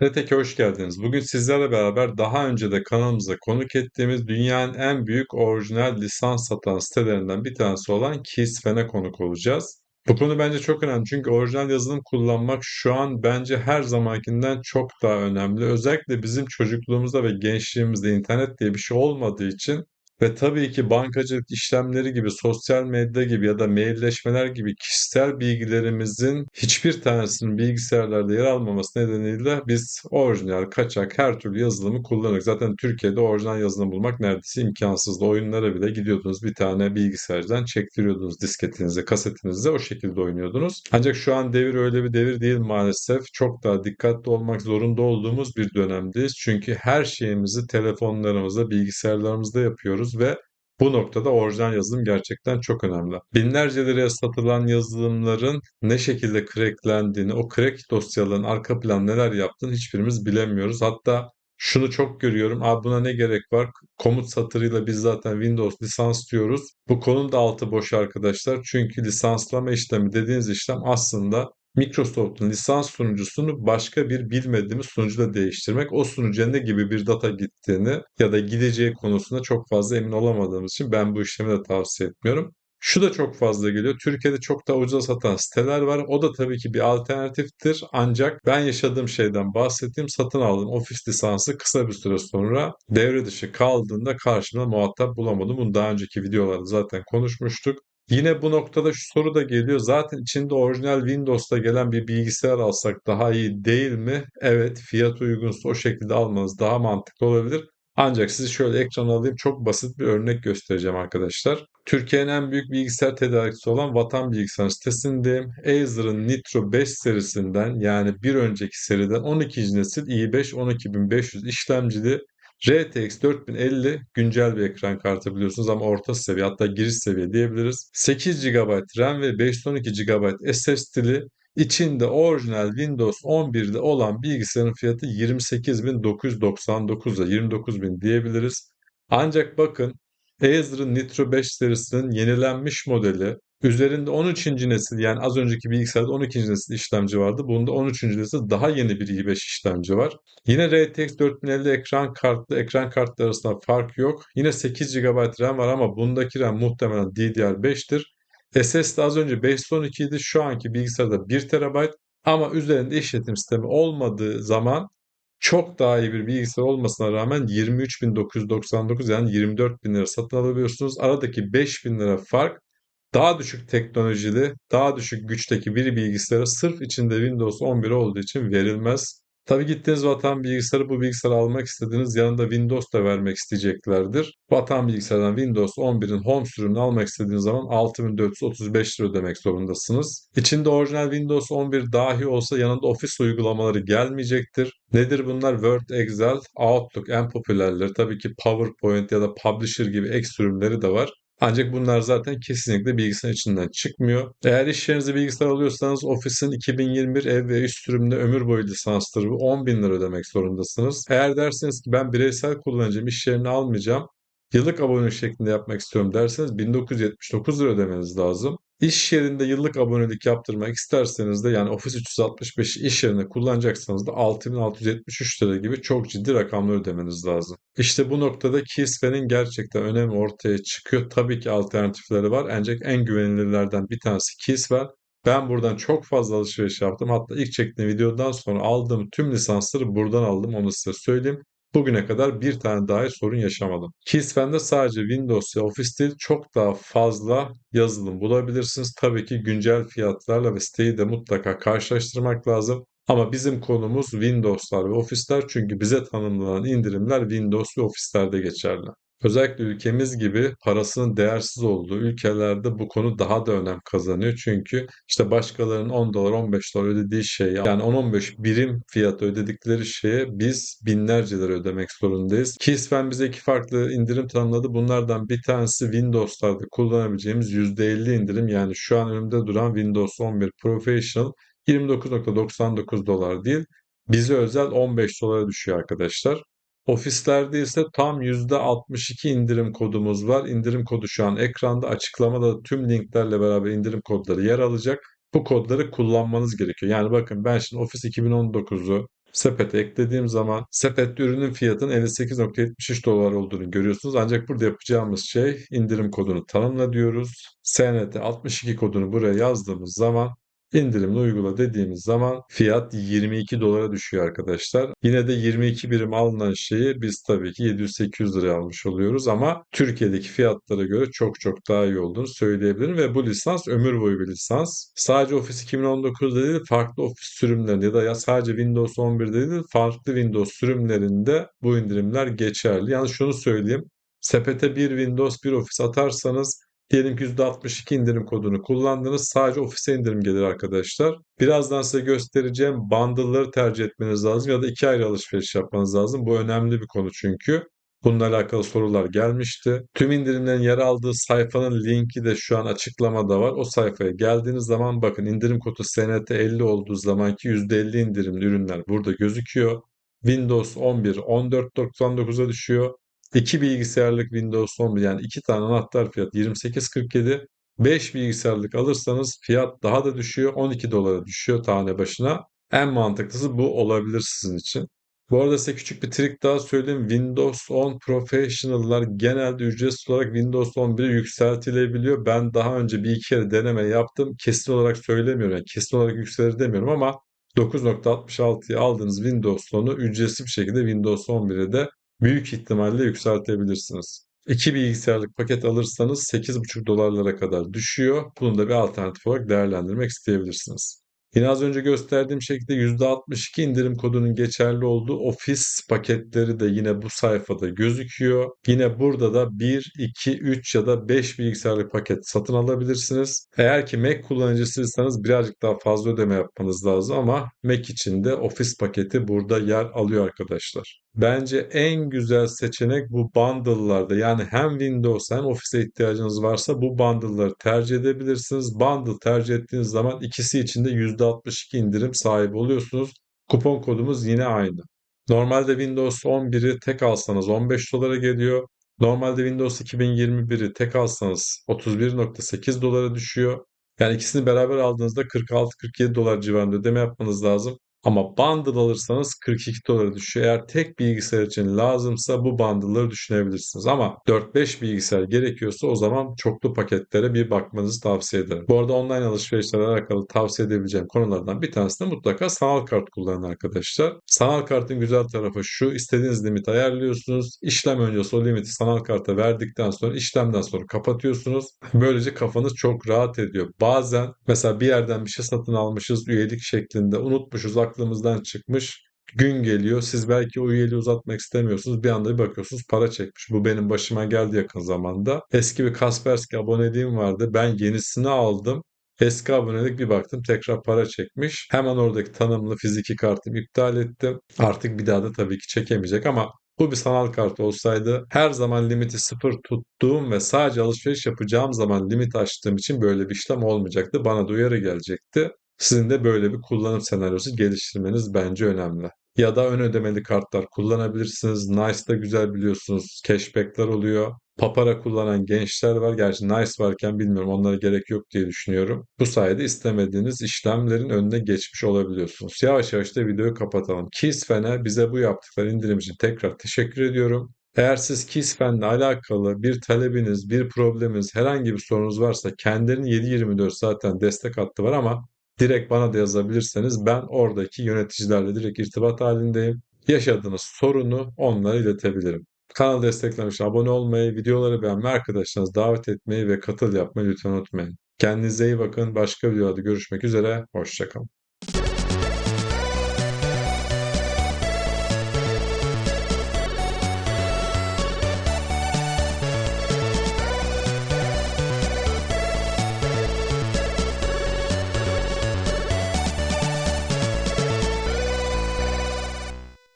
Neteke hoş geldiniz. Bugün sizlerle beraber daha önce de kanalımıza konuk ettiğimiz dünyanın en büyük orijinal lisans satan sitelerinden bir tanesi olan Keysfen'e konuk olacağız. Bu konu bence çok önemli çünkü orijinal yazılım kullanmak şu an bence her zamankinden çok daha önemli. Özellikle bizim çocukluğumuzda ve gençliğimizde internet diye bir şey olmadığı için ve tabii ki bankacılık işlemleri gibi, sosyal medya gibi ya da mailleşmeler gibi kişisel bilgilerimizin hiçbir tanesinin bilgisayarlarda yer almaması nedeniyle biz orijinal, kaçak her türlü yazılımı kullanıyoruz. Zaten Türkiye'de orijinal yazılım bulmak neredeyse imkansızdı. Oyunlara bile gidiyordunuz bir tane bilgisayardan çektiriyordunuz disketinize, kasetinize o şekilde oynuyordunuz. Ancak şu an devir öyle bir devir değil maalesef. Çok daha dikkatli olmak zorunda olduğumuz bir dönemdeyiz. Çünkü her şeyimizi telefonlarımızda, bilgisayarlarımızda yapıyoruz yapıyoruz ve bu noktada orijinal yazılım gerçekten çok önemli. Binlerce liraya satılan yazılımların ne şekilde cracklendiğini, o crack dosyaların arka plan neler yaptığını hiçbirimiz bilemiyoruz. Hatta şunu çok görüyorum. Abi buna ne gerek var? Komut satırıyla biz zaten Windows lisans diyoruz. Bu konunun da altı boş arkadaşlar. Çünkü lisanslama işlemi dediğiniz işlem aslında Microsoft'un lisans sunucusunu başka bir bilmediğimiz sunucuyla değiştirmek, o sunucuya ne gibi bir data gittiğini ya da gideceği konusunda çok fazla emin olamadığımız için ben bu işlemi de tavsiye etmiyorum. Şu da çok fazla geliyor. Türkiye'de çok daha ucuza satan siteler var. O da tabii ki bir alternatiftir. Ancak ben yaşadığım şeyden bahsettiğim satın aldığım ofis lisansı kısa bir süre sonra devre dışı kaldığında karşımda muhatap bulamadım. Bunu daha önceki videolarda zaten konuşmuştuk. Yine bu noktada şu soru da geliyor. Zaten içinde orijinal Windows'ta gelen bir bilgisayar alsak daha iyi değil mi? Evet, fiyat uygunsa o şekilde almanız daha mantıklı olabilir. Ancak sizi şöyle ekran alayım. Çok basit bir örnek göstereceğim arkadaşlar. Türkiye'nin en büyük bilgisayar tedarikçisi olan Vatan Bilgisayar sitesindeyim. Acer'ın Nitro 5 serisinden yani bir önceki seriden 12. nesil i5 12500 işlemcili RTX 4050 güncel bir ekran kartı biliyorsunuz ama orta seviye hatta giriş seviye diyebiliriz. 8 GB RAM ve 512 GB SSD'li içinde orijinal Windows 11'de olan bilgisayarın fiyatı 28.999 ile 29.000 diyebiliriz. Ancak bakın Acer'ın Nitro 5 serisinin yenilenmiş modeli Üzerinde 13. nesil yani az önceki bilgisayarda 12. nesil işlemci vardı. Bunda 13. nesil daha yeni bir i5 işlemci var. Yine RTX 4050 ekran kartlı ekran kartları arasında fark yok. Yine 8 GB RAM var ama bundaki RAM muhtemelen DDR5'tir. SSD az önce 512 idi. Şu anki bilgisayarda 1 TB ama üzerinde işletim sistemi olmadığı zaman çok daha iyi bir bilgisayar olmasına rağmen 23.999 yani 24.000 lira satın alabiliyorsunuz. Aradaki 5.000 lira fark daha düşük teknolojili, daha düşük güçteki bir bilgisayara sırf içinde Windows 11 olduğu için verilmez. Tabi gittiğiniz vatan bilgisayarı bu bilgisayarı almak istediğiniz yanında Windows da vermek isteyeceklerdir. Vatan bilgisayardan Windows 11'in home sürümünü almak istediğiniz zaman 6435 lira ödemek zorundasınız. İçinde orijinal Windows 11 dahi olsa yanında ofis uygulamaları gelmeyecektir. Nedir bunlar? Word, Excel, Outlook en popülerleri. Tabii ki PowerPoint ya da Publisher gibi ek sürümleri de var. Ancak bunlar zaten kesinlikle bilgisayar içinden çıkmıyor. Eğer iş yerinize bilgisayar alıyorsanız ofisin 2021 ev ve iş sürümünde ömür boyu lisansları bu 10 bin lira ödemek zorundasınız. Eğer derseniz ki ben bireysel kullanacağım iş yerini almayacağım yıllık abonelik şeklinde yapmak istiyorum derseniz 1979 lira ödemeniz lazım. İş yerinde yıllık abonelik yaptırmak isterseniz de yani Office 365 iş yerinde kullanacaksanız da 6673 lira gibi çok ciddi rakamlar ödemeniz lazım. İşte bu noktada Keyspan'in gerçekten önemi ortaya çıkıyor. Tabii ki alternatifleri var ancak en güvenilirlerden bir tanesi Keyspan. Ben buradan çok fazla alışveriş yaptım. Hatta ilk çektiğim videodan sonra aldığım tüm lisansları buradan aldım onu size söyleyeyim. Bugüne kadar bir tane dahi sorun yaşamadım. Keyspan'da sadece Windows ve Office değil çok daha fazla yazılım bulabilirsiniz. Tabii ki güncel fiyatlarla ve siteyi de mutlaka karşılaştırmak lazım. Ama bizim konumuz Windows'lar ve Office'ler çünkü bize tanımlanan indirimler Windows ve Office'lerde geçerli. Özellikle ülkemiz gibi parasının değersiz olduğu ülkelerde bu konu daha da önem kazanıyor. Çünkü işte başkalarının 10 dolar 15 dolar ödediği şey yani 10-15 birim fiyatı ödedikleri şeye biz binlerce lira ödemek zorundayız. Kisfen bize iki farklı indirim tanımladı. Bunlardan bir tanesi Windows'larda kullanabileceğimiz %50 indirim. Yani şu an önümde duran Windows 11 Professional 29.99 dolar değil. Bize özel 15 dolara düşüyor arkadaşlar. Ofislerde ise tam %62 indirim kodumuz var. İndirim kodu şu an ekranda. Açıklamada tüm linklerle beraber indirim kodları yer alacak. Bu kodları kullanmanız gerekiyor. Yani bakın ben şimdi Office 2019'u Sepete eklediğim zaman sepette ürünün fiyatının 58.73 dolar olduğunu görüyorsunuz. Ancak burada yapacağımız şey indirim kodunu tanımla diyoruz. SNT 62 kodunu buraya yazdığımız zaman indirimli uygula dediğimiz zaman fiyat 22 dolara düşüyor arkadaşlar. Yine de 22 birim alınan şeyi biz tabii ki 700-800 liraya almış oluyoruz ama Türkiye'deki fiyatlara göre çok çok daha iyi olduğunu söyleyebilirim ve bu lisans ömür boyu bir lisans. Sadece Office 2019'da değil farklı Office sürümlerinde ya da sadece Windows 11'de değil farklı Windows sürümlerinde bu indirimler geçerli. Yani şunu söyleyeyim. Sepete bir Windows bir Office atarsanız Diyelim ki %62 indirim kodunu kullandınız. Sadece ofise indirim gelir arkadaşlar. Birazdan size göstereceğim bundle'ları tercih etmeniz lazım ya da iki ayrı alışveriş yapmanız lazım. Bu önemli bir konu çünkü. Bununla alakalı sorular gelmişti. Tüm indirimlerin yer aldığı sayfanın linki de şu an açıklamada var. O sayfaya geldiğiniz zaman bakın indirim kodu SNT 50 olduğu zamanki %50 indirimli ürünler burada gözüküyor. Windows 11 14.99'a düşüyor. 2 bilgisayarlık Windows 11 yani 2 tane anahtar fiyat 28.47. 5 bilgisayarlık alırsanız fiyat daha da düşüyor. 12 dolara düşüyor tane başına. En mantıklısı bu olabilir sizin için. Bu arada size küçük bir trik daha söyleyeyim. Windows 10 Professional'lar genelde ücretsiz olarak Windows 11'e yükseltilebiliyor. Ben daha önce bir iki kere deneme yaptım. Kesin olarak söylemiyorum. Yani kesin olarak yükselir demiyorum ama 9.66'ya aldığınız Windows 10'u ücretsiz bir şekilde Windows 11'e de büyük ihtimalle yükseltebilirsiniz. 2 bilgisayarlık paket alırsanız 8,5 dolarlara kadar düşüyor. Bunu da bir alternatif olarak değerlendirmek isteyebilirsiniz. Yine az önce gösterdiğim şekilde %62 indirim kodunun geçerli olduğu ofis paketleri de yine bu sayfada gözüküyor. Yine burada da 1, 2, 3 ya da 5 bilgisayarlık paket satın alabilirsiniz. Eğer ki Mac kullanıcısıysanız birazcık daha fazla ödeme yapmanız lazım ama Mac için de ofis paketi burada yer alıyor arkadaşlar. Bence en güzel seçenek bu bundle'larda. Yani hem Windows hem Office'e ihtiyacınız varsa bu bundle'ları tercih edebilirsiniz. Bundle tercih ettiğiniz zaman ikisi için de %62 indirim sahibi oluyorsunuz. Kupon kodumuz yine aynı. Normalde Windows 11'i tek alsanız 15 dolara geliyor. Normalde Windows 2021'i tek alsanız 31.8 dolara düşüyor. Yani ikisini beraber aldığınızda 46-47 dolar civarında ödeme yapmanız lazım. Ama bundle alırsanız 42 dolara düşüyor. Eğer tek bilgisayar için lazımsa bu bundle'ları düşünebilirsiniz. Ama 4-5 bilgisayar gerekiyorsa o zaman çoklu paketlere bir bakmanızı tavsiye ederim. Bu arada online alışverişlerle alakalı tavsiye edebileceğim konulardan bir tanesi de mutlaka sanal kart kullanın arkadaşlar. Sanal kartın güzel tarafı şu. istediğiniz limit ayarlıyorsunuz. İşlem öncesi o limiti sanal karta verdikten sonra işlemden sonra kapatıyorsunuz. Böylece kafanız çok rahat ediyor. Bazen mesela bir yerden bir şey satın almışız üyelik şeklinde unutmuşuz aklımızdan çıkmış. Gün geliyor siz belki o üyeliği uzatmak istemiyorsunuz bir anda bir bakıyorsunuz para çekmiş. Bu benim başıma geldi yakın zamanda. Eski bir Kaspersky aboneliğim vardı ben yenisini aldım. Eski abonelik bir baktım tekrar para çekmiş. Hemen oradaki tanımlı fiziki kartımı iptal ettim. Artık bir daha da tabii ki çekemeyecek ama bu bir sanal kart olsaydı her zaman limiti sıfır tuttuğum ve sadece alışveriş yapacağım zaman limit açtığım için böyle bir işlem olmayacaktı. Bana da uyarı gelecekti. Sizin de böyle bir kullanım senaryosu geliştirmeniz bence önemli. Ya da ön ödemeli kartlar kullanabilirsiniz. Nice'da güzel biliyorsunuz cashback'ler oluyor. Papara kullanan gençler var. Gerçi Nice varken bilmiyorum onlara gerek yok diye düşünüyorum. Bu sayede istemediğiniz işlemlerin önüne geçmiş olabiliyorsunuz. Yavaş yavaş da videoyu kapatalım. Keysfen'e bize bu yaptıkları indirim için tekrar teşekkür ediyorum. Eğer siz Keysfen'le alakalı bir talebiniz, bir probleminiz, herhangi bir sorunuz varsa kendilerinin 7-24 zaten destek hattı var ama direkt bana da yazabilirseniz ben oradaki yöneticilerle direkt irtibat halindeyim. Yaşadığınız sorunu onlara iletebilirim. Kanal desteklemiş abone olmayı, videoları beğenmeyi, arkadaşlarınızı davet etmeyi ve katıl yapmayı lütfen unutmayın. Kendinize iyi bakın. Başka videolarda görüşmek üzere. Hoşçakalın.